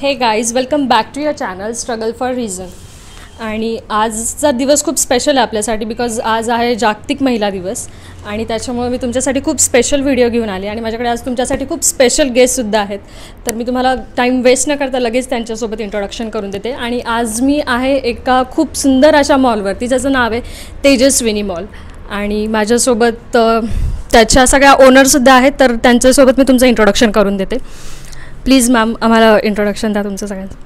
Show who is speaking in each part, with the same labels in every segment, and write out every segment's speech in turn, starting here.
Speaker 1: Hey guys welcome back to your channel struggle for reason आणि आजचा दिवस खूप स्पेशल आहे आपल्यासाठी बिकॉज आज आहे जागतिक महिला दिवस. आणि त्याच्यामुळे मी तुमच्यासाठी खूप स्पेशल व्हिडिओ घेऊन आली. आणि माझ्याकडे आज तुमच्यासाठी खूप स्पेशल गेस्टसुद्धा आहेत. तर मी तुम्हाला टाईम वेस्ट न करता लगेच त्यांच्यासोबत इंट्रोडक्शन करून देते. आणि आज मी आहे एका खूप सुंदर अशा मॉलवरती ज्याचं नाव आहे तेजस्विनी मॉल आणि माझ्यासोबत त्याच्या सगळ्या ओनरसुद्धा आहेत. तर त्यांच्यासोबत मी तुमचं इंट्रोडक्शन करून देते. प्लीज मॅम आम्हाला इंट्रोडक्शन द्या तुमचं सगळ्यांचं.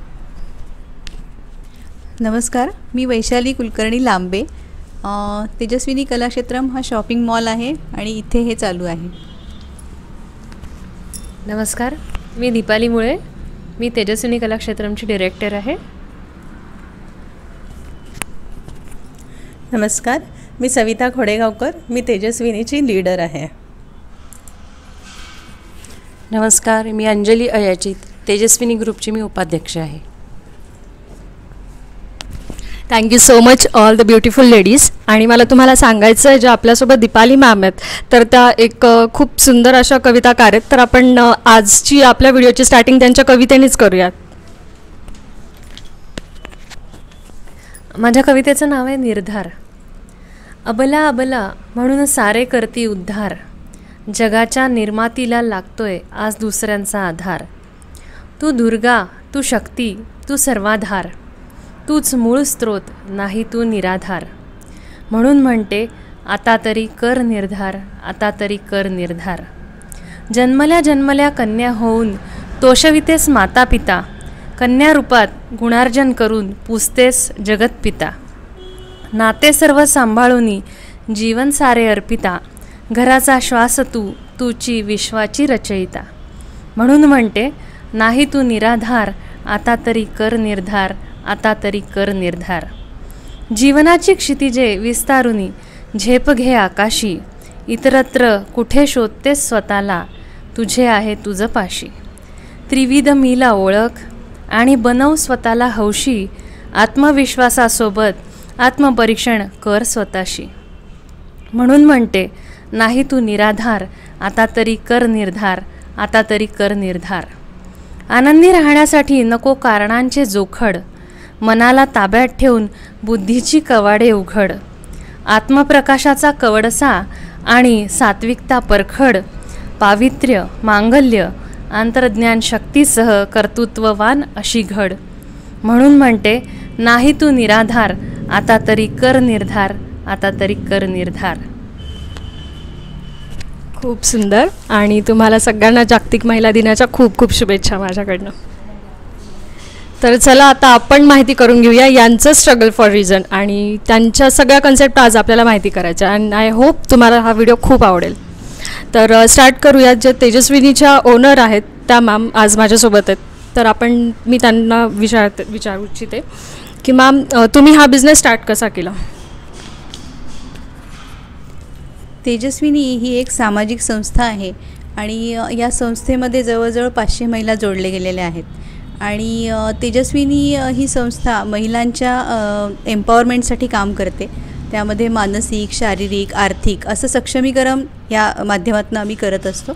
Speaker 2: नमस्कार मी वैशाली कुलकर्णी लांबे. अ, तेजस्विनी कलाक्षेत्रम हा शॉपिंग मॉल आहे आणि इथे हे चालू आहे.
Speaker 3: नमस्कार मी दीपाली मुळे. मी तेजस्विनी कलाक्षेत्रमची डिरेक्टर आहे.
Speaker 4: नमस्कार मी सविता खोडेगावकर. मी तेजस्विनीची लीडर आहे.
Speaker 5: नमस्कार मी अंजली अयाचित तेजस्विनी ग्रुपची मी उपाध्यक्ष आहे.
Speaker 1: Thank you so much all the beautiful ladies आणि मला तुम्हाला सांगायचं आहे ज्या आपल्यासोबत दीपाली मॅम आहेत तर त्या एक खूप सुंदर अशा कविताकार आहेत. तर आपण आजची आपल्या व्हिडिओची स्टार्टिंग त्यांच्या कवितेनेच करूयात.
Speaker 3: माझ्या कवितेचं नाव आहे निर्धार. अबला अबला म्हणून सारे करती उद्धार. जगाच्या निर्मातीला लागतोय आज दुसऱ्यांचा आधार. तू दुर्गा तू शक्ती तू सर्वाधार. तूच मूळ स्रोत नाही तू निराधार. म्हणून म्हणते आता तरी कर निर्धार आता तरी कर निर्धार. जन्मल्या जन्मल्या कन्या होऊन तोषवितेस माता पिता कन्या रूपात गुणार्जन करून पुसतेस जगतपिता. नाते सर्व सांभाळूनी जीवन सारे अर्पिता. घराचा श्वास तू तूची विश्वाची रचयिता. म्हणून म्हणते नाही तू निराधार आता तरी कर निर्धार आता तरी कर निर्धार. जीवनाची क्षितिजे विस्तारुनी झेप घे आकाशी इतरत्र कुठे शोधतेस स्वतःला तुझे आहे तुझं पाशी. त्रिविध मीला ओळख आणि बनव स्वतःला हौशी आत्मविश्वासासोबत आत्मपरीक्षण कर स्वतःशी. म्हणून म्हणते नाही तू निराधार आता तरी कर निर्धार आता तरी कर निर्धार. आनंदी राहण्यासाठी नको कारणांचे जोखड. मनाला ताब्यात ठेवून बुद्धीची कवाडे उघड. आत्मप्रकाशाचा कवडसा आणि सात्विकता परखड. पावित्र्य मांगल्य आंतरज्ञान शक्तीसह कर्तृत्ववान अशी घड. म्हणून म्हणते नाही तू निराधार आता तरी कर निर्धार आता तरी कर निर्धार.
Speaker 1: खूप सुंदर आणि तुम्हाला सगळ्यांना जागतिक महिला दिनाच्या खूप खूप शुभेच्छा माझ्याकडनं. तर चला आता आपण माहिती करून घेऊया यांचं स्ट्रगल फॉर रिझन आणि त्यांच्या सगळ्या कन्सेप्ट आज आपल्याला माहिती करायच्या अँड आय होप तुम्हाला हा व्हिडिओ खूप आवडेल. तर स्टार्ट करूयात जे तेजस्विनीच्या ओनर आहेत त्या मॅम आज माझ्यासोबत आहेत. तर आपण मी त्यांना विचारते विचारू इच्छिते की मॅम तुम्ही हा बिझनेस स्टार्ट कसा केला?
Speaker 2: तेजस्विनी ही एक सामाजिक संस्था आहे आणि या संस्थेमध्ये जवळजवळ पाचशे महिला जोडले गेलेल्या आहेत. आणि तेजस्विनी ही संस्था महिलांच्या एम्पॉवरमेंटसाठी काम करते. त्यामध्ये मानसिक शारीरिक आर्थिक असं सक्षमीकरण या माध्यमातून आम्ही करत असतो.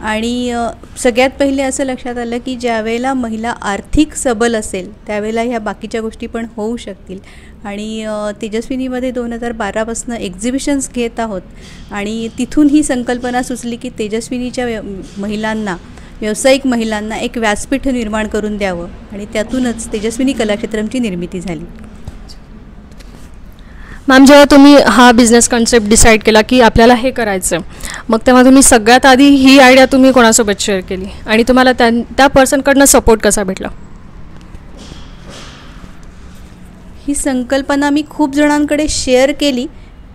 Speaker 2: आणि सगळ्यात पहिले असं लक्षात आलं की ज्यावेळेला महिला आर्थिक सबल असेल त्यावेळेला ह्या बाकीच्या गोष्टी पण होऊ शकतील. आणि तेजस्विनीमध्ये दोन हजार बारापासून एक्झिबिशन्स घेत आहोत. आणि तिथून ही संकल्पना सुचली की तेजस्विनीच्या व्य महिलांना व्यावसायिक महिलांना एक व्यासपीठ निर्माण करून द्यावं. आणि त्यातूनच तेजस्विनी कलाक्षेत्रमची निर्मिती झाली.
Speaker 1: मॅम जेव्हा तुम्ही हा बिझनेस कन्सेप्ट डिसाईड केला की आपल्याला हे करायचं मग तेव्हा तुम्ही सगळ्यात आधी ही आयडिया तुम्ही कोणासोबत शेअर केली? आणि तुम्हाला त्या त्या पर्सनकडनं सपोर्ट कसा भेटला?
Speaker 2: ही संकल्पना मी खूप जणांकडे शेअर केली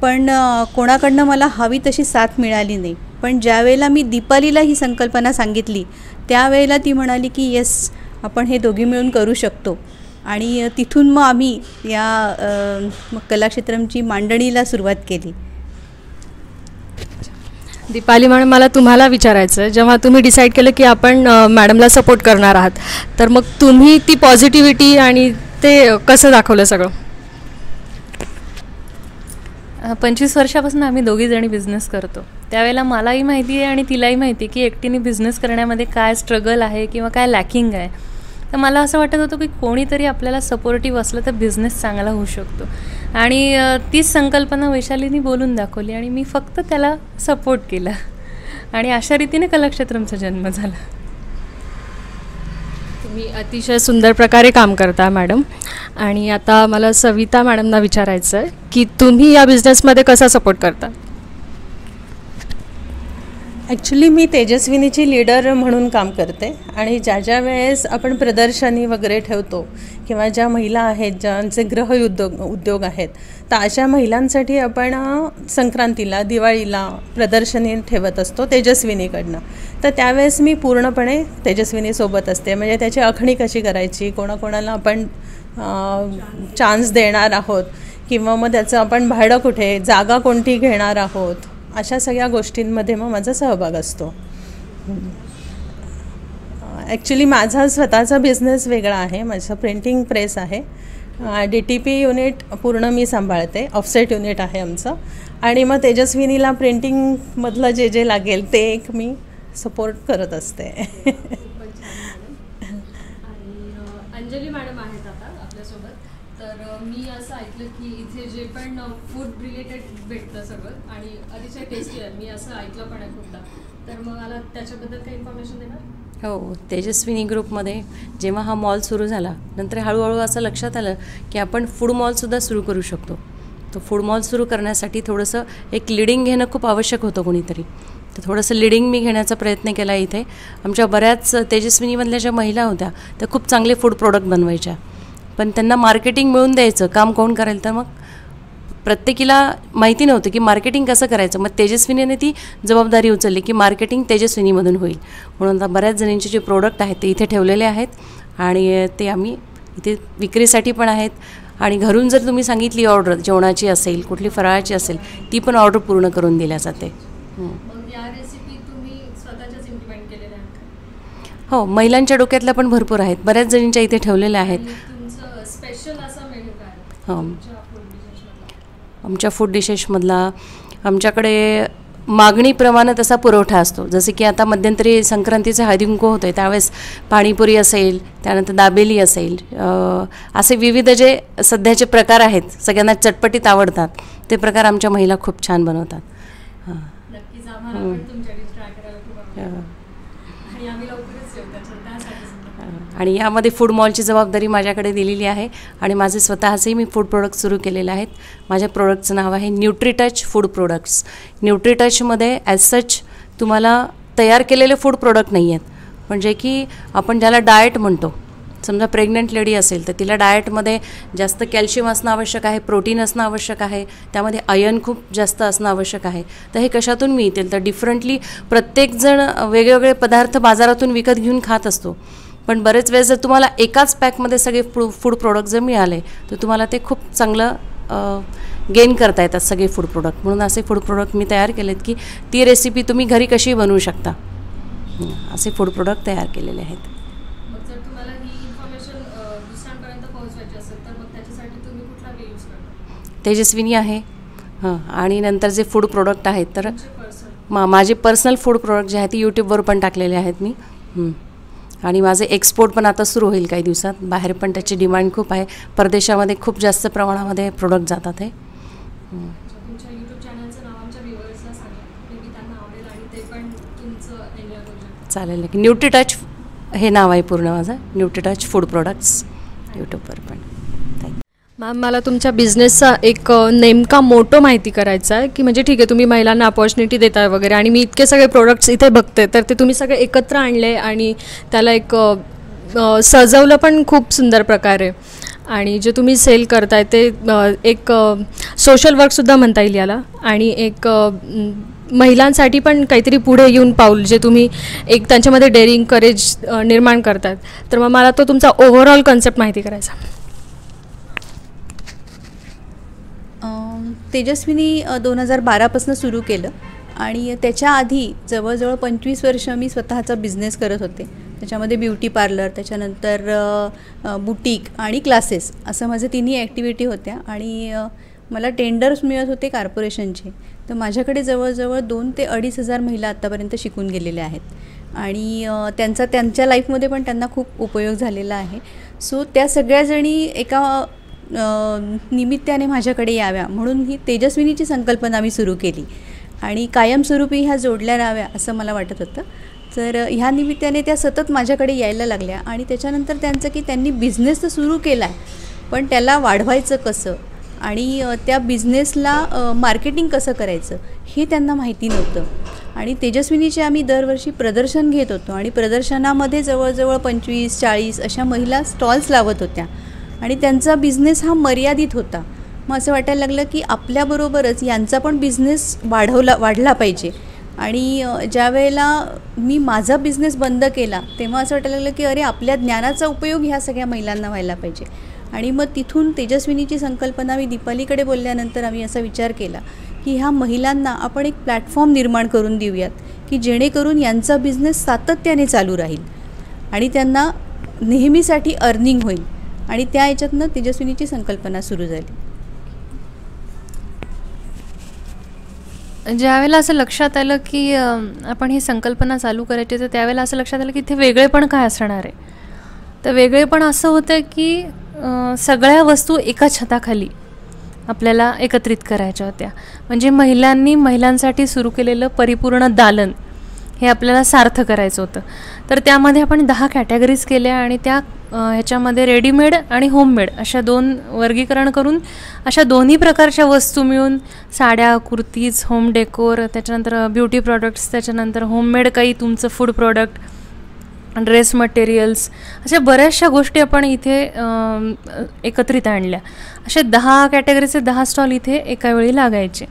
Speaker 2: पण कोणाकडनं मला हवी तशी साथ मिळाली नाही. पण ज्यावेळेला मी दीपालीला ही संकल्पना सांगितली त्यावेळेला ती म्हणाली की येस आपण हे दोघी मिळून करू शकतो. आणि तिथून मग आम्ही या कलाक्षेत्रमची मांडणीला सुरुवात केली.
Speaker 1: दीपाली मॅडम मला तुम्हाला विचारायचं आहे जेव्हा तुम्ही डिसाईड केलं की आपण मॅडमला सपोर्ट करणार आहात तर मग तुम्ही ती पॉझिटिव्हिटी आणि ते कसं दाखवलं सगळं?
Speaker 3: पंचवीस वर्षापासून आम्ही दोघी जणी बिझनेस करतो. त्यावेळेला मलाही माहिती आहे आणि तिलाही माहिती आहे की एकटीने बिझनेस करण्यामध्ये काय स्ट्रगल आहे किंवा काय लॅकिंग आहे. तर मला असं वाटत होतं की कोणीतरी आपल्याला सपोर्टिव्ह असलं तर बिझनेस चांगला होऊ शकतो. आणि तीच संकल्पना वैशालीनी बोलून दाखवली आणि मी फक्त त्याला सपोर्ट केला. आणि अशा रीतीने कलाक्षेत्रमचा जन्म झाला.
Speaker 1: तुम्ही अतिशय सुंदर प्रकारे काम करता मॅडम. आणि आता मला सविता मॅडमना विचारायचं आहे की तुम्ही या बिझनेसमध्ये कसा सपोर्ट करता?
Speaker 4: ॲक्च्युली मी तेजस्विनीची लीडर म्हणून काम करते. आणि ज्या ज्या वेळेस आपण प्रदर्शनी वगैरे ठेवतो किंवा ज्या महिला आहेत ज्यांचे ग्रह उद्योग उद्योग आहेत तर अशा महिलांसाठी आपण संक्रांतीला दिवाळीला प्रदर्शनी ठेवत असतो तेजस्विनीकडनं. तर त्यावेळेस मी पूर्णपणे तेजस्विनीसोबत असते. म्हणजे त्याची आखणी कशी करायची कोणाकोणाला आपण चान्स देणार आहोत किंवा मग त्याचं आपण भाडं कुठे जागा कोणती घेणार आहोत अशा सगळ्या गोष्टींमध्ये मग माझा सहभाग असतो. ॲक्च्युली माझा स्वतःचा बिझनेस वेगळा आहे. माझं प्रिंटिंग प्रेस आहे. डी टी पी युनिट पूर्ण मी सांभाळते. ऑफसेट युनिट आहे आमचं. आणि मग तेजस्विनीला प्रिंटिंगमधलं जे जे लागेल ते एक मी सपोर्ट करत असते.
Speaker 1: अंजली मॅडम आहेत आता आपल्यासोबत. तर मी असं ऐकलं की इथे जे पण फूड रिलेटेड भेटतं सगळं आणि अतिशय टेस्टी आहे मी असं ऐकलं पण आहे खूपदा. तर मग मला त्याच्याबद्दल काही इन्फॉर्मेशन देणार?
Speaker 5: हो तेजस्विनी ग्रुपमध्ये जेव्हा हा मॉल सुरू झाला नंतर हळूहळू असं लक्षात आलं की आपण फूड मॉलसुद्धा सुरू करू शकतो. तो फूड मॉल सुरू करण्यासाठी थोडंसं एक लिडिंग घेणं खूप आवश्यक होतं कोणीतरी. तर थोडंसं लिडिंग मी घेण्याचा प्रयत्न केला इथे. आमच्या बऱ्याच तेजस्विनीमधल्या ज्या महिला होत्या त्या खूप चांगले फूड प्रोडक्ट बनवायच्या. पण त्यांना मार्केटिंग मिळून द्यायचं. काम कोण करेल तर मग? प्रत्येकीला माहिती नव्हतं की मार्केटिंग कसं करायचं. मग तेजस्विनीने ती जबाबदारी उचलली की मार्केटिंग तेजस्विनीमधून होईल. म्हणून आता बऱ्याच जणींचे जे प्रोडक्ट आहेत ते इथे ठेवलेले आहेत. आणि ते आम्ही इथे विक्रीसाठी पण आहेत. आणि घरून जर तुम्ही सांगितली ऑर्डर जेवणाची असेल कुठली फराळाची असेल ती पण ऑर्डर पूर्ण करून दिल्या जाते. हं. महिलांच्या डोक्यातल्या पण भरपूर आहेत. बऱ्याच जणींच्या इथे ठेवलेल्या आहेत? हो? आमच्या फूड डिशेसमधला आमच्याकडे मागणीप्रमाणे तसा पुरवठा असतो. जसे की आता मध्यंतरी संक्रांतीचे हळदी कुंकू होते त्यावेळेस पाणीपुरी असेल त्यानंतर दाबेली असेल असे विविध जे सध्याचे प्रकार आहेत सगळ्यांना चटपटीत आवडतात ते प्रकार आमच्या महिला खूप छान बनवतात. हां
Speaker 1: नक्कीच आम्हाला पण तुमच्या डिश ट्राय करायला खूप आवडेल
Speaker 5: अ,
Speaker 1: आणि आम्ही लवकरच येऊ त्याच्या त्यासाठी सुद्धा.
Speaker 5: आणि यामध्ये फूड मॉलची जबाबदारी माझ्याकडे दिलेली आहे आणि माझे स्वतःचेही मी फूड प्रोडक्ट सुरू केलेले आहेत. माझ्या प्रोडक्टचं नाव आहे न्यूट्रीटच फूड प्रोडक्ट्स न्यूट्रीटचमध्ये ॲज सच तुम्हाला तयार केलेले फूड प्रोडक्ट नाही आहेत. म्हणजे की आपण ज्याला डाएट म्हणतो समजा प्रेग्नंट लेडी असेल तर तिला डाएटमध्ये जास्त कॅल्शियम असणं आवश्यक आहे प्रोटीन असणं आवश्यक आहे त्यामध्ये आयर्न खूप जास्त असणं आवश्यक आहे. तर हे कशातून मिळतील? तर डिफरंटली प्रत्येकजण वेगवेगळे पदार्थ बाजारातून विकत घेऊन खात असतो. पण बरेच वेळेस जर तुम्हाला एकाच पॅकमध्ये सगळे फूड फूड प्रोडक्ट जर मिळाले तर तुम्हाला ते खूप चांगलं गेन करता येतात सगळे फूड प्रोडक्ट म्हणून असे फूड प्रोडक्ट मी तयार केलेत की ती रेसिपी तुम्ही घरी कशी बनवू शकता. असे फूड प्रोडक्ट तयार केलेले आहेत. तेजस्विनी आहे. हां आणि नंतर जे फूड प्रोडक्ट आहेत तर मा माझे पर्सनल फूड प्रोडक्ट जे आहेत ते यूट्यूबवर पण टाकलेले आहेत मी. हं. आणि माझे एक्सपोर्ट पण आता सुरू होईल काही दिवसात. बाहेर पण त्याची डिमांड खूप आहे. परदेशामध्ये खूप जास्त प्रमाणामध्ये प्रोडक्ट जातात हे. चालेल की न्यूट्रीटच हे नाव आहे पूर्ण माझं. न्यूट्रीटच फूड प्रोडक्ट्स यूट्यूबवर पण.
Speaker 1: मॅम मला तुमच्या बिझनेसचा एक नेमका मोटो माहिती करायचा आहे की म्हणजे ठीक आहे तुम्ही महिलांना अपॉर्च्युनिटी देताय वगैरे आणि मी इतके सगळे प्रोडक्ट्स इथे बघते तर ते तुम्ही सगळे एकत्र आणले आणि त्याला एक सजवलं पण खूप सुंदर प्रकारे. आणि जे तुम्ही सेल करताय ते एक सोशल वर्कसुद्धा म्हणता येईल याला. आणि एक महिलांसाठी पण काहीतरी पुढे येऊन पाऊल जे तुम्ही एक त्यांच्यामध्ये डेअरिंग करेज निर्माण करतात तर मग मला तो तुमचा ओव्हरऑल कन्सेप्ट माहिती करायचा
Speaker 2: अं, तेजस्विनी दोन हजार बारापासून सुरू केलं. आणि त्याच्या आधी जवळजवळ पंचवीस वर्ष मी स्वतःचा बिझनेस करत होते. त्याच्यामध्ये ब्युटी पार्लर त्याच्यानंतर बुटीक आणि क्लासेस असं माझं तिन्ही ॲक्टिव्हिटी होत्या. आणि मला टेंडर्स मिळत होते कॉर्पोरेशनचे तर माझ्याकडे जवळजवळ दोन ते अडीच हजार महिला आत्तापर्यंत शिकून गेलेल्या आहेत. आणि त्यांचा त्यांच्या लाईफमध्ये पण त्यांना खूप उपयोग झालेला आहे. सो त्या सगळ्याजणी एका निमित्ताने माझ्याकडे याव्या. म्हणून ही तेजस्विनीची संकल्पना मी सुरू केली. आणि कायमस्वरूपी ह्या जोडल्या राहाव्या असं मला वाटत होतं. तर ह्या निमित्ताने त्या सतत माझ्याकडे यायला लागल्या आणि त्याच्यानंतर त्यांचं की त्यांनी बिझनेस तर सुरू केला आहे पण त्याला वाढवायचं कसं आणि त्या बिझनेसला मार्केटिंग कसं करायचं हे त्यांना माहिती नव्हतं. आणि तेजस्विनीचे आम्ही दरवर्षी प्रदर्शन घेत होतो आणि प्रदर्शनामध्ये जवळजवळ पंचवीस चाळीस अशा महिला स्टॉल्स लावत होत्या. आणि त्यांचा बिझनेस हा मर्यादित होता. मग असं वाटायला लागलं की आपल्याबरोबरच यांचा पण बिझनेस वाढवला वाढला पाहिजे. आणि ज्या वेळेला मी माझा बिझनेस बंद केला तेव्हा असं वाटायला लागलं की अरे आपल्या ज्ञानाचा उपयोग ह्या सगळ्या महिलांना व्हायला पाहिजे. आणि मग तिथून तेजस्विनीची संकल्पना मी दीपालीकडे बोलल्यानंतर आम्ही असा विचार केला की ह्या महिलांना आपण एक प्लॅटफॉर्म निर्माण करून देऊयात की जेणेकरून यांचा बिझनेस सातत्याने चालू राहील. आणि त्यांना नेहमीसाठी अर्निंग होईल. आणि त्या याच्यातनं तेजस्विनीची संकल्पना सुरू झाली.
Speaker 3: ज्यावेळेला असं लक्षात आलं की आपण ही संकल्पना चालू करायची तर त्यावेळेला असं लक्षात आलं की इथे वेगळेपण काय असणार आहे? तर वेगळेपण असं होतं की सगळ्या वस्तू एका छताखाली आपल्याला एकत्रित करायच्या होत्या. म्हणजे महिलांनी महिलांसाठी सुरू केलेलं परिपूर्ण दालन हे आपल्याला सार्थ करायचं होतं. तर त्यामध्ये आपण दहा कॅटेगरीज केल्या आणि त्या ह्याच्यामध्ये रेडीमेड आणि होममेड अशा दोन वर्गीकरण करून अशा दोन्ही प्रकारच्या वस्तू मिळून साड्या कुर्तीज होम डेकोर त्याच्यानंतर ब्युटी प्रॉडक्ट्स त्याच्यानंतर होममेड काही तुमचं फूड प्रॉडक्ट ड्रेस मटेरियल्स अशा बऱ्याचशा गोष्टी आपण इथे एकत्रित आणल्या. असे दहा कॅटेगरीचे दहा स्टॉल इथे एका वेळी लागायचे.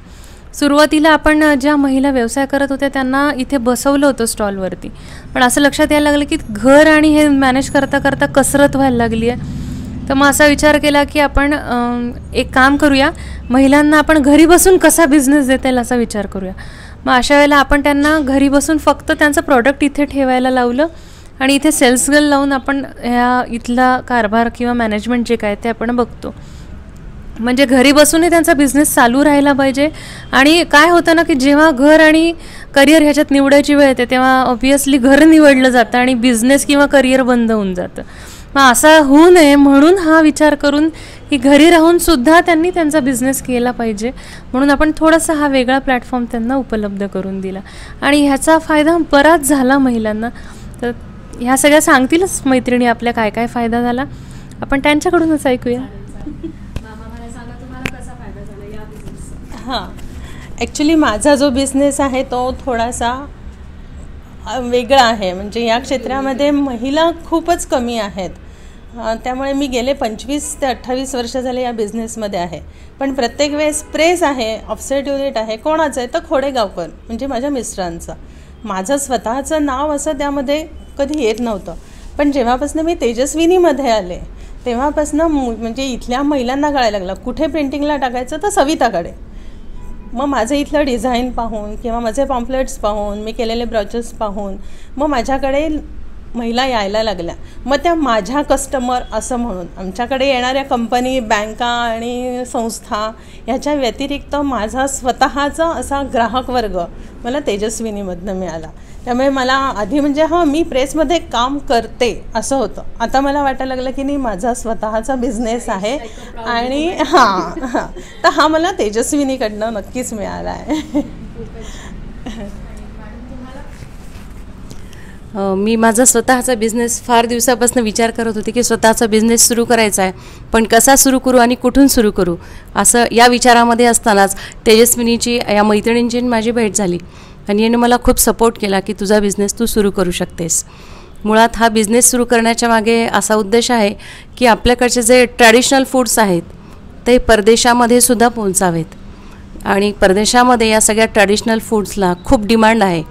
Speaker 3: सुरुवातीला आपण ज्या महिला व्यवसाय करत होत्या त्यांना इथे बसवलं होतं स्टॉलवरती. पण असं लक्षात यायला लागलं की घर आणि हे मॅनेज करता करता कसरत व्हायला लागली आहे. तर मग असा विचार केला की आपण एक काम करूया महिलांना आपण घरी बसून कसा बिझनेस देता येईल असा विचार करूया. मग अशा वेळेला आपण त्यांना घरी बसून फक्त त्यांचं प्रॉडक्ट इथे ठेवायला लावलं आणि इथे सेल्स गर्ल लावून आपण ह्या इथला कारभार किंवा मॅनेजमेंट जे काय ते आपण बघतो. म्हणजे घरी बसूनही त्यांचा बिझनेस चालू राहायला पाहिजे. आणि काय होतं ना की जेव्हा घर आणि करिअर ह्याच्यात निवडायची वेळ येते तेव्हा ऑब्वियसली घर निवडलं जातं आणि बिझनेस किंवा करिअर बंद होऊन जातं. मग असा होऊ नये म्हणून हा विचार करून की घरी राहून सुद्धा त्यांनी त्यांचा बिझनेस केला पाहिजे. म्हणून आपण थोडासा हा वेगळा प्लॅटफॉर्म त्यांना उपलब्ध करून दिला. आणि ह्याचा फायदा बराच झाला महिलांना. तर ह्या सगळ्या सांगतीलच मैत्रिणी आपल्या काय काय फायदा झाला. आपण त्यांच्याकडूनच ऐकूया.
Speaker 4: हां. ॲक्च्युली माझा जो बिझनेस आहे तो थोडासा वेगळा आहे. म्हणजे या क्षेत्रामध्ये महिला खूपच कमी आहेत. त्यामुळे मी गेले पंचवीस ते अठ्ठावीस वर्ष झाले या बिझनेसमध्ये आहे. पण प्रत्येक वेळेस प्रेस आहे ऑफसेट युनिट आहे. कोणाचं आहे? तर खोडेगावकर म्हणजे माझ्या मिस्टरांचं. माझं स्वतःचं नाव असं त्यामध्ये कधी येत नव्हतं. पण जेव्हापासून मी तेजस्विनीमध्ये आले तेव्हापासून म्हणजे इथल्या महिलांना कळायला लागलं. कुठे प्रिंटिंगला टाकायचं? तर सविताकडे. मग माझं इथलं डिझाईन पाहून किंवा माझे पॉम्पलेट्स पाहून मी केलेले ब्रॉचेस पाहून मग माझ्याकडे महिला यायला लागल्या. मग त्या माझ्या कस्टमर असं म्हणून आमच्याकडे येणाऱ्या कंपनी बँका आणि संस्था ह्याच्या व्यतिरिक्त माझा स्वतःचा असा ग्राहक वर्ग मला तेजस्विनीमधनं मिळाला. त्यामुळे मला आधी म्हणजे हां मी प्रेसमध्ये काम करते असं होतं. आता मला वाटायला लागलं की नाही माझा स्वतःचा बिझनेस आहे. आणि हां हां. तर हा मला तेजस्विनीकडनं नक्कीच मिळाला आहे.
Speaker 5: मी माझा स्वतःचा बिझनेस फार दिवसापासून विचार करत होते की स्वतःचा बिझनेस सुरू करायचा आहे. पण कसा सुरू करू आणि कुठून सुरू करू? असं या विचारामध्ये असतानाच तेजस्विनीची या मैत्रिणींची माझी भेट झाली. आणि याने मला खूप सपोर्ट केला की तुझा बिझनेस तू सुरू करू शकतेस. मुळात हा बिझनेस सुरू करण्याच्या मागे असा उद्देश आहे की आपल्याकडचे जे ट्रॅडिशनल फूड्स आहेत ते परदेशामध्ये सुद्धा पोहोचावेत. आणि परदेशामध्ये या सगळ्या ट्रॅडिशनल फूड्सला खूप डिमांड आहे.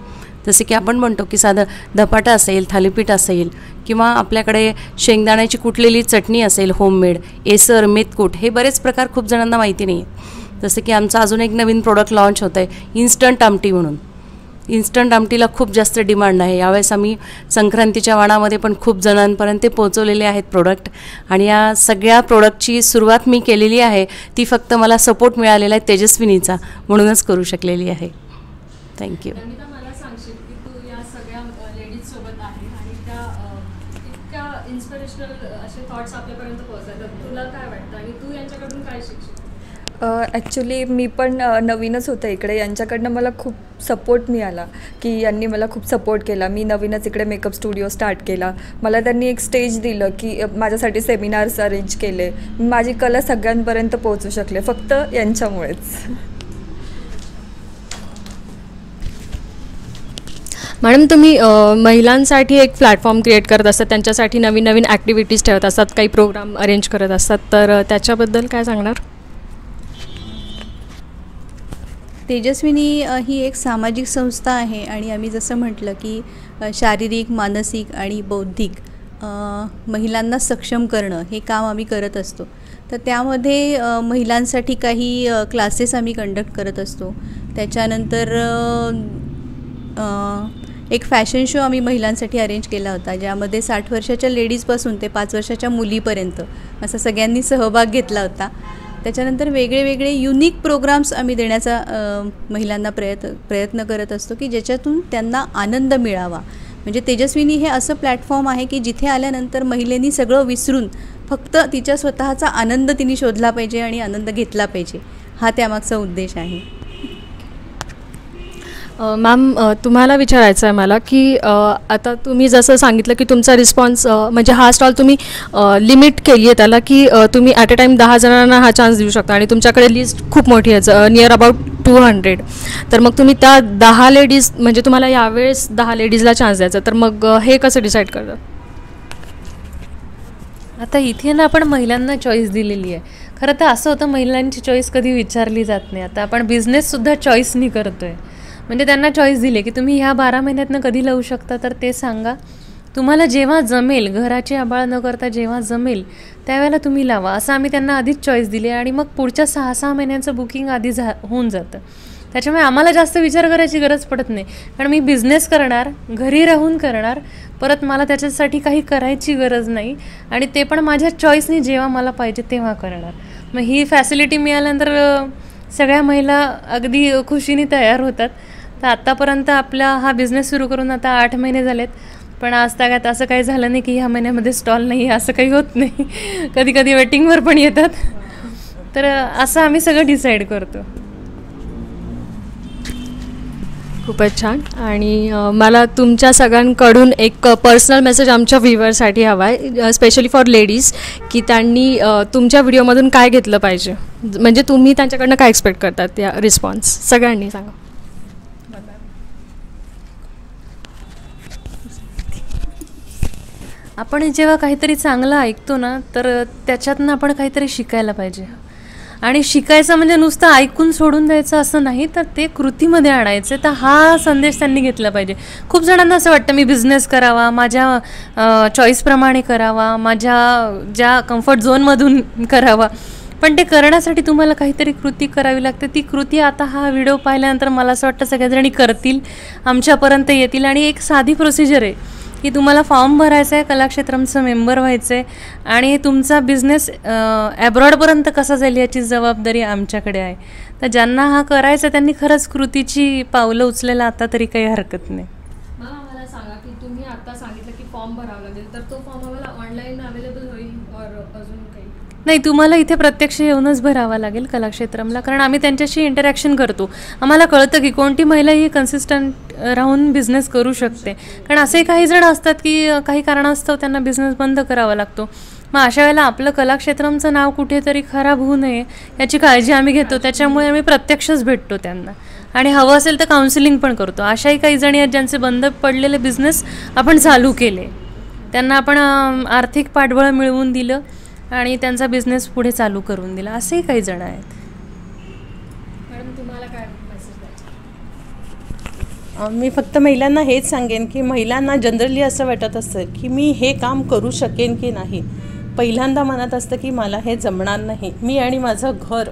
Speaker 5: जसे की आपण म्हणतो की साधं धपाटा असेल थालीपीठ असेल किंवा आपल्याकडे शेंगदाण्याची कुटलेली चटणी असेल होममेड एसर मेतकूट हे बरेच प्रकार खूप जणांना माहिती नाही जसं की आमचं अजून एक नवीन प्रोडक्ट लॉन्च होतं आहे इन्स्टंट आमटी म्हणून. इन्स्टंट आमटीला खूप जास्त डिमांड आहे. यावेळेस आम्ही संक्रांतीच्या वाणामध्ये पण खूप जणांपर्यंत ते पोचवलेले आहेत प्रोडक्ट आणि या सगळ्या प्रोडक्टची सुरुवात मी केलेली आहे. ती फक्त मला सपोर्ट मिळालेला आहे तेजस्विनीचा. म्हणूनच करू शकलेली आहे. थँक्यू
Speaker 1: त्यांचे थॉट्स आपल्यापर्यंत पोहोचतात तुला काय वाटतं आणि तू यांच्याकडून काय शिकशील
Speaker 6: ॲक्च्युली मी पण नवीनच होतं इकडे. यांच्याकडनं मला खूप सपोर्ट मिळाला की यांनी मला खूप सपोर्ट केला. मी नवीनच इकडे मेकअप स्टुडिओ स्टार्ट केला. मला त्यांनी एक स्टेज दिलं की माझ्यासाठी सेमिनार्स अरेंज केले. माझी कला सगळ्यांपर्यंत पोहोचू शकले फक्त यांच्यामुळेच.
Speaker 1: मॅडम तुम्ही महिलांसाठी एक प्लॅटफॉर्म क्रिएट करत असतात. त्यांच्यासाठी नवीन नवीन ॲक्टिव्हिटीज ठेवत असतात. काही प्रोग्राम अरेंज करत असतात. तर त्याच्याबद्दल काय सांगणार?
Speaker 2: तेजस्विनी ही एक सामाजिक संस्था आहे आणि आम्ही जसं म्हटलं की शारीरिक मानसिक आणि बौद्धिक महिलांना सक्षम करणं हे काम आम्ही करत असतो. तर त्यामध्ये महिलांसाठी काही क्लासेस आम्ही कंडक्ट करत असतो. त्याच्यानंतर एक फॅशन शो आम्ही महिलांसाठी अरेंज केला होता ज्यामध्ये साठ वर्षाच्या लेडीजपासून ते पाच वर्षाच्या मुलीपर्यंत असा सगळ्यांनी सहभाग घेतला होता. त्याच्यानंतर वेगळे वेगळे युनिक प्रोग्राम्स आम्ही देण्याचा महिलांना प्रयत्न प्रयत्न करत असतो की ज्याच्यातून त्यांना आनंद मिळावा. म्हणजे तेजस्विनी हे असं प्लॅटफॉर्म आहे की जिथे आल्यानंतर महिलेनी सगळं विसरून फक्त तिच्या स्वतःचा आनंद तिने शोधला पाहिजे आणि आनंद घेतला पाहिजे. हा त्यामागचा उद्देश आहे.
Speaker 1: मॅम तुम्हाला विचारायचं आहे मला की आता तुम्ही जसं सांगितलं की तुमचा रिस्पॉन्स म्हणजे हा स्टॉल तुम्ही लिमिट केली आहे त्याला की तुम्ही ॲट अ टाईम दहा जणांना हा चान्स देऊ शकता आणि तुमच्याकडे लिस्ट खूप मोठी आहे नियर अबाउट टू हंड्रेड तर मग तुम्ही त्या दहा लेडीज म्हणजे तुम्हाला यावेळेस दहा लेडीजला चान्स द्यायचा तर मग हे कसं डिसाईड करतं?
Speaker 3: आता इथे ना आपण महिलांना चॉईस दिलेली आहे. खरं तर असं होतं महिलांची चॉईस कधी विचारली जात नाही. आता आपण बिझनेससुद्धा चॉईसनी करतो आहे म्हणजे त्यांना चॉईस दिले की तुम्ही ह्या बारा महिन्यातनं कधी लावू शकता तर ते सांगा. तुम्हाला जेव्हा जमेल घराची आबाळ न करता जेव्हा जमेल त्यावेळेला तुम्ही लावा. असं आम्ही त्यांना आधीच चॉईस दिली आणि मग पुढच्या सहा सहा महिन्यांचं बुकिंग आधी झा होऊन जातं. त्याच्यामुळे आम्हाला जास्त विचार करायची गरज पडत नाही. कारण मी बिझनेस करणार घरी राहून करणार परत मला त्याच्यासाठी काही करायची गरज नाही आणि ते पण माझ्या चॉईसनी जेव्हा मला पाहिजे तेव्हा करणार. मग ही फॅसिलिटी मिळाल्यानंतर सगळ्या महिला अगदी खुशीने तयार होतात. तर आत्तापर्यंत आपला हा बिझनेस सुरू करून आता आठ महिने झालेत. पण आज तागात असं काही झालं नाही की ह्या महिन्यामध्ये स्टॉल नाही आहे असं काही होत नाही. कधी कधी वेटिंगवर पण येतात. तर असं आम्ही सगळं डिसाईड करतो.
Speaker 1: खूपच छान. आणि मला तुमच्या सगळ्यांकडून एक पर्सनल मेसेज आमच्या व्ह्युअरसाठी हवा आहे स्पेशली फॉर लेडीज की त्यांनी तुमच्या व्हिडिओमधून काय घेतलं पाहिजे? म्हणजे तुम्ही त्यांच्याकडनं काय एक्सपेक्ट करतात या रिस्पॉन्स सगळ्यांनी सांगा.
Speaker 3: आपण जेव्हा काहीतरी चांगलं ऐकतो ना तर त्याच्यातनं आपण काहीतरी शिकायला पाहिजे. आणि शिकायचं म्हणजे नुसतं ऐकून सोडून द्यायचं असं नाही तर ते कृतीमध्ये आणायचं. तर हा संदेश त्यांनी घेतला पाहिजे. खूप जणांना असं वाटतं मी बिझनेस करावा माझ्या चॉईसप्रमाणे करावा माझ्या ज्या कम्फर्ट झोनमधून करावा. पण ते करण्यासाठी तुम्हाला काहीतरी कृती करावी लागते. ती कृती आता हा व्हिडिओ पाहिल्यानंतर मला असं वाटतं सगळ्याजणी करतील आमच्यापर्यंत येतील. आणि एक साधी प्रोसिजर आहे. की तुम्हाला फॉर्म भरायचा आहे कलाक्षेत्रमचं मेंबर व्हायचं आहे आणि तुमचा बिझनेस ॲब्रॉडपर्यंत कसा जाईल याची जबाबदारी आमच्याकडे आहे. तर ज्यांना हा करायचा आहे, त्यांनी खरंच कृतीची पावलं उचलेलं आता तरी काही हरकत नाही.
Speaker 1: मला सांगा की तुम्ही आता सांगितलं की फॉर्म भरावा लागेल तर तो फॉर्म आम्हाला ऑनलाईन अवेलेबल होईल और अजून काही
Speaker 3: नाही तुम्हाला इथे प्रत्यक्ष येऊनच भरावा लागेल कलाक्षेत्रमला कारण आम्ही त्यांच्याशी इंटरॅक्शन करतो. आम्हाला कळतं की कोणती महिला ही कन्सिस्टंट राहून बिझनेस करू शकते. कारण असे काही जण असतात की काही कारणास्तव त्यांना बिझनेस बंद करावा लागतो. मग अशा वेळेला आपलं कलाक्षेत्रमचं नाव कुठेतरी खराब होऊ नये याची काळजी आम्ही घेतो. त्याच्यामुळे आम्ही प्रत्यक्षच भेटतो त्यांना. आणि हवं असेल तर काउन्सिलिंग पण करतो. अशाही काही जणी आहेत ज्यांचे बंद पडलेले बिझनेस आपण चालू केले. त्यांना आपण आर्थिक पाठबळ मिळवून दिलं. आणि त्यांचा बिझनेस पुढे चालू करून दिला. असेही काही जण आहेत.
Speaker 1: मॅडम तुम्हाला काय मेसेज द्यायचा?
Speaker 4: अ, मी फक्त महिलांना हेच सांगेन की महिलांना जनरली असं वाटत असतं की मी हे काम करू शकेन की नाही. पहिल्यांदा मनात असतं की मला हे जमणार नाही. मी आणि माझं घर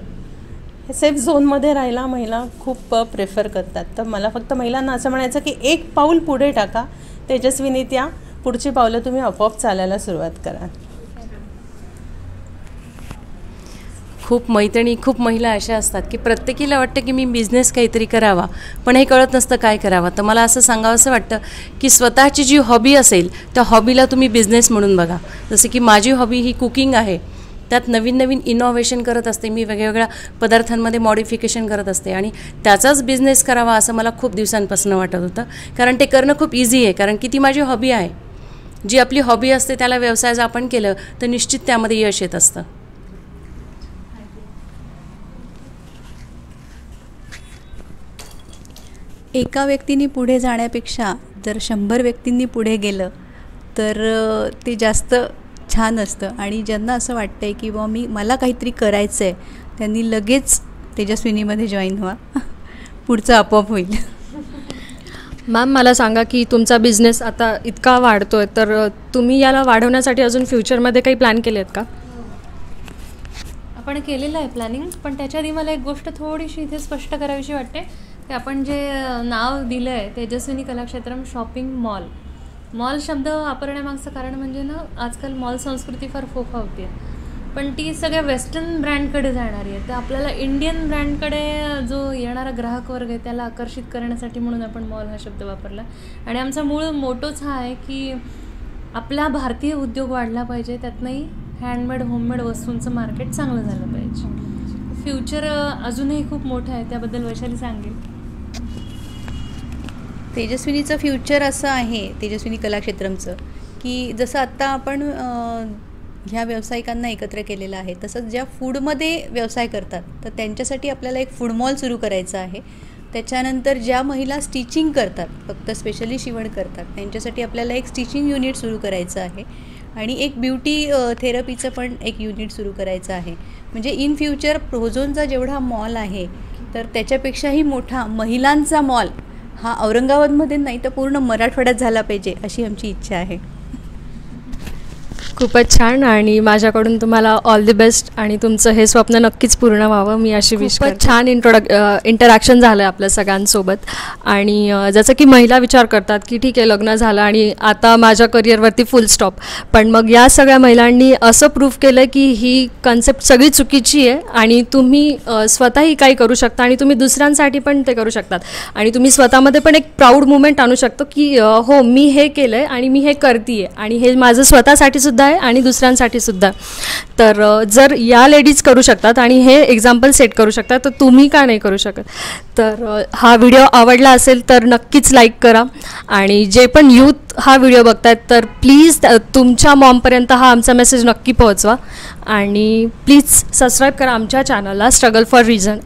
Speaker 4: हे सेफ झोनमध्ये राहायला महिला खूप प्रेफर करतात. तर मला फक्त महिलांना असं म्हणायचं की एक पाऊल पुढे टाका. तेजस्विनी त्या पुढची पावलं तुम्ही आपोआप चालायला सुरुवात करा.
Speaker 5: खूप मैत्रिणी खूप महिला अशा असतात की प्रत्येकीला वाटतं की मी बिझनेस काहीतरी करावा पण हे कळत नसतं काय करावं. तर मला असं सांगावंसं वाटतं की स्वतःची जी हॉबी असेल त्या हॉबीला तुम्ही बिझनेस म्हणून बघा. जसं की माझी हॉबी ही कुकिंग आहे. त्यात नवीन नवीन इनोव्हेशन करत असते. मी वेगवेगळ्या पदार्थांमध्ये मॉडिफिकेशन करत असते आणि त्याचाच बिझनेस करावा असं मला खूप दिवसांपासून वाटत होतं. कारण ते करणं खूप इझी आहे. कारण की ती माझी हॉबी आहे. जी आपली हॉबी असते त्याला व्यवसाय जर आपण केलं तर निश्चित त्यामध्ये यश येत असतं.
Speaker 2: एका व्यक्तीने पुढे जाण्यापेक्षा जर शंभर व्यक्तींनी पुढे गेलं तर ते जास्त छान असतं. आणि ज्यांना असं वाटतं आहे की बुवा मी मला काहीतरी करायचं आहे त्यांनी लगेच तेजस्विनीमध्ये जॉईन व्हा. पुढचं आपोआप होईल.
Speaker 1: मॅम मला सांगा की तुमचा बिझनेस आता इतका वाढतोय तर अ, तुम्ही याला वाढवण्यासाठी अजून फ्युचरमध्ये काही प्लॅन केले आहेत का?
Speaker 3: आपण केलेलं आहे प्लॅनिंग पण त्याच्या आधी मला एक गोष्ट थोडीशी इथे स्पष्ट करावीशी वाटते. की आपण जे नाव दिलं आहे Tejaswini Kalakshetram shopping mall. Mall शब्द वापरण्यामागचं कारण म्हणजे ना आजकाल मॉल संस्कृती फार फोफावते पण ती सगळ्या वेस्टर्न ब्रँडकडे जाणारी आहे. तर आपल्याला इंडियन ब्रँडकडे जो येणारा ग्राहक वर्ग आहे त्याला आकर्षित करण्यासाठी म्हणून आपण मॉल हा शब्द वापरला. आणि आमचा मूळ मोटोच हा आहे की आपला भारतीय उद्योग वाढला पाहिजे त्यातनंही हँडमेड होममेड वस्तूंचं मार्केट चांगलं झालं पाहिजे. फ्युचर अजूनही खूप मोठं आहे त्याबद्दल वैशाली सांगेल.
Speaker 2: तेजस्विनीचं फ्युचर असं आहे तेजस्विनी कलाक्षेत्रमचं की जसं आत्ता आपण ह्या व्यावसायिकांना एकत्र केलेलं आहे तसंच ज्या फूडमध्ये व्यवसाय करतात तर त्यांच्यासाठी आपल्याला एक फूड मॉल सुरू करायचं आहे. त्याच्यानंतर ज्या महिला स्टिचिंग करतात फक्त स्पेशली शिवण करतात त्यांच्यासाठी आपल्याला एक स्टिचिंग युनिट सुरू करायचं आहे. आणि एक ब्युटी थेरपीचं पण एक युनिट सुरू करायचं आहे. म्हणजे इन फ्युचर प्रोझोनचा जेवढा मॉल आहे तर त्याच्यापेक्षाही मोठा महिलांचा मॉल हा औरंगाबादमध्ये नाही तर पूर्ण मराठवाड्यात झाला पाहिजे अशी आमची इच्छा आहे.
Speaker 1: खूपच छान आणि माझ्याकडून तुम्हाला ऑल दी बेस्ट आणि तुमचं हे स्वप्न नक्कीच पूर्ण व्हावं मी अशी विश खूपच छान इंट्रोडक इंटरॅक्शन झालं आहे आपल्या सगळ्यांसोबत. आणि जसं की महिला विचार करतात की ठीक आहे लग्न झालं आणि आता माझ्या करिअरवरती फुल स्टॉप पण मग या सगळ्या महिलांनी असं प्रूव्ह केलं की ही कन्सेप्ट सगळी चुकीची आहे आणि तुम्ही स्वतःही काही करू शकता आणि तुम्ही दुसऱ्यांसाठी पण ते करू शकतात. आणि तुम्ही स्वतःमध्ये पण एक प्राऊड मुमेंट आणू शकतो की हो मी हे केलं आहे आणि मी हे करते आणि हे माझं स्वतःसाठी सुद्धा आहे आणि दुसऱ्यांसाठी सुद्धा. तर जर या लेडीज करू शकतात आणि हे एक्झाम्पल सेट करू शकतात तर तुम्ही का नाही करू शकत? तर हा व्हिडिओ आवडला असेल तर नक्कीच लाईक करा. आणि जे पण यूथ हा व्हिडिओ बघतायत तर प्लीज तुमच्या मॉमपर्यंत हा आमचा मेसेज नक्की पोहोचवा. आणि प्लीज सबस्क्राईब करा आमच्या चॅनलला स्ट्रगल फॉर रिझन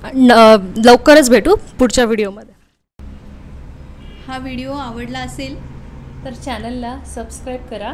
Speaker 1: लवकरच भेटू पुढच्या व्हिडिओमध्ये
Speaker 2: हा व्हिडिओ आवडला असेल
Speaker 3: तर चॅनलला सबस्क्राईब करा.